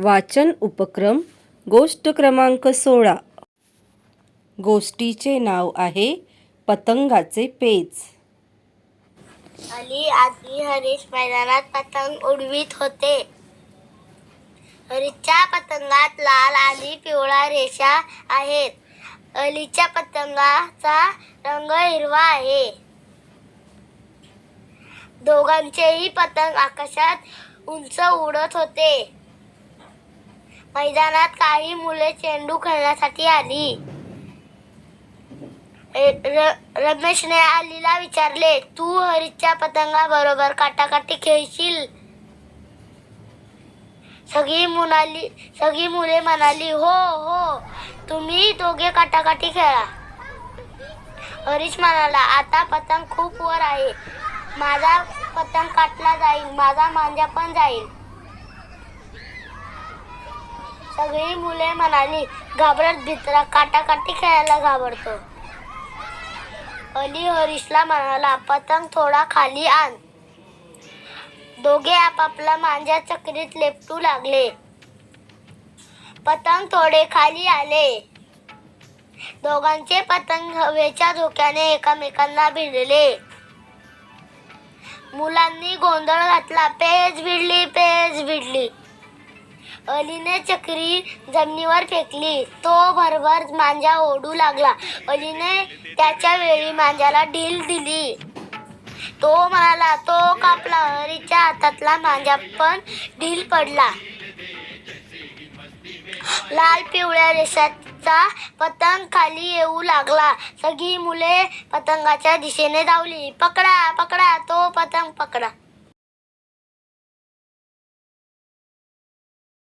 वाचन उपक्रम गोष्ट क्रमांक सोळा. गोष्टीचे नाव आहे पतंगाचे पेच अली आधी हरीश मैदानात पतंग उडवीत होते. हरीशच्या पतंगात लाल आणि पिवळा रेषा आहेत. अलीच्या पतंगाचा रंग हिरवा आहे. दोघांचेही पतंग आकाशात उंच उडत होते. मैदानात काही मुले चेंडू खेळण्यासाठी आली. र- रमेशने आलीला विचारले तू हरीच्या पतंगा बरोबर काटाकाटी खेळशील? सगळी मुलाली सगळी मुले म्हणाली हो हो तुम्ही दोघे काटाकाटी खेळा. हरीश म्हणाला आता पतंग खूप वर आहे. माझा पतंग काटला जाईल माझा मांजा पण जाईल. सगळी मुले म्हणाली घाबरत भित्रा काटाकाटी खेळायला घाबरतो. अली हरीशला म्हणाला पतंग थोडा खाली आण. दोघे आपापला मांजा चक्रीत लेपटू लागले. पतंग थोडे खाली आले. दोघांचे पतंग हवेच्या धोक्याने एकमेकांना भिडले. मुलांनी गोंधळ घातला पेज भिडली पेज भिडली. अलीने चक्री जमिनीवर फेकली. तो भरभर मांजा ओढू लागला. अलीने त्याच्या वेळी मांजाला ढील दिली. तो म्हणाला तो कापला. हरीच्या हातातला मांजा पण ढील पडला. लाल पिवळ्या रेषाचा पतंग खाली येऊ लागला. सगळी मुले पतंगाच्या दिशेने धावली. पकडा पकडा. तो पतंग पकडा.